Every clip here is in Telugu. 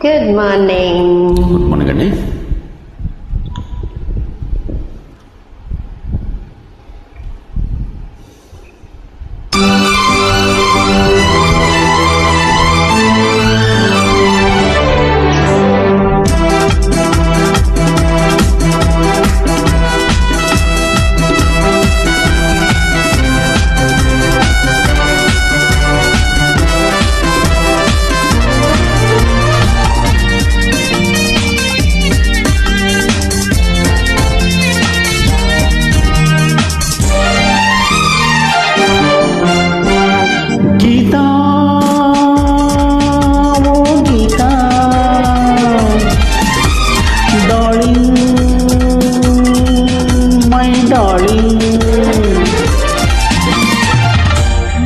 గుడ్ మార్నింగ్ గుడ్ మార్నింగ్ అండి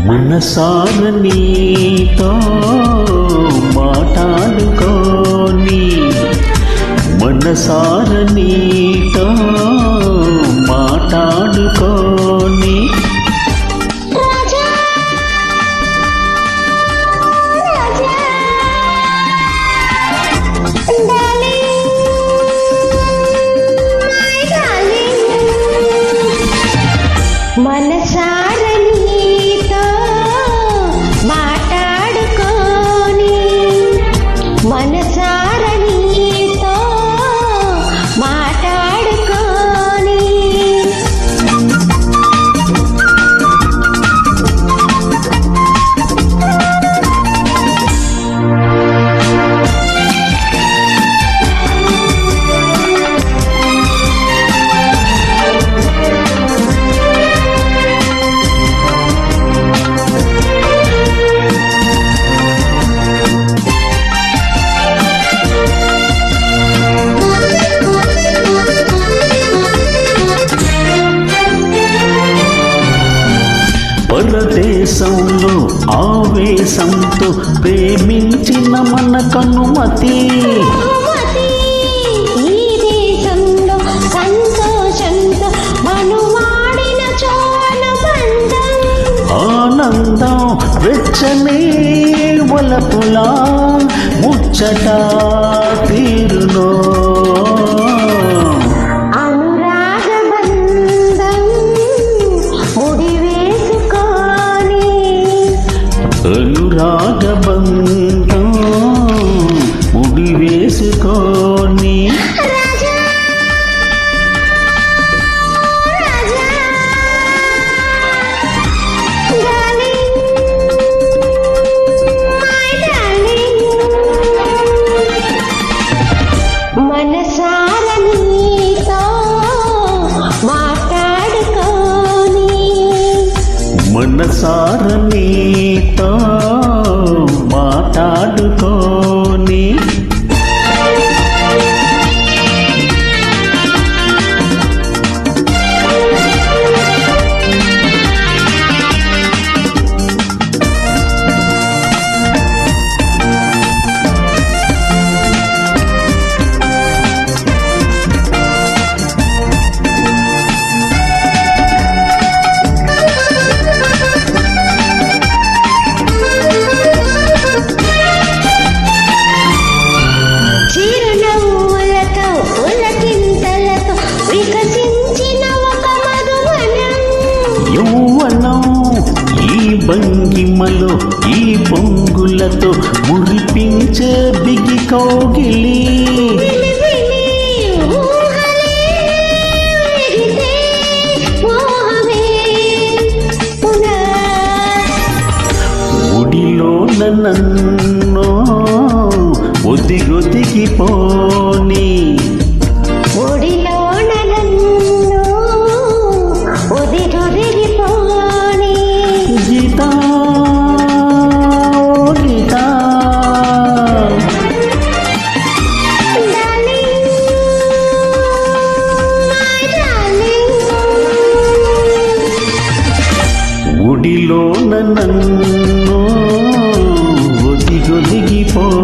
మనసార నీతో మాట్లాడుకోని మనసార నీతో మాట్లాడుకోని రాజా! పరదేశంలో ఆవేశంతో ప్రేమించిన మన కనుమతి. దేశంలో ఆనందం వెచ్చనే వలపులా ముచ్చట తీరునో. అనురాగ బంధం అనురాగ బంధం ముడివేసుకో. మనసార నీతో యౌవనం ఈ భంగిమలో ఈ పొంగులతో మురిపించే బిగి కౌగిలి. ఒడిలో నన్నో ఒదిగొదిగిపోనీ. నీలోన నన్ను ఒదిగొదిగిపోని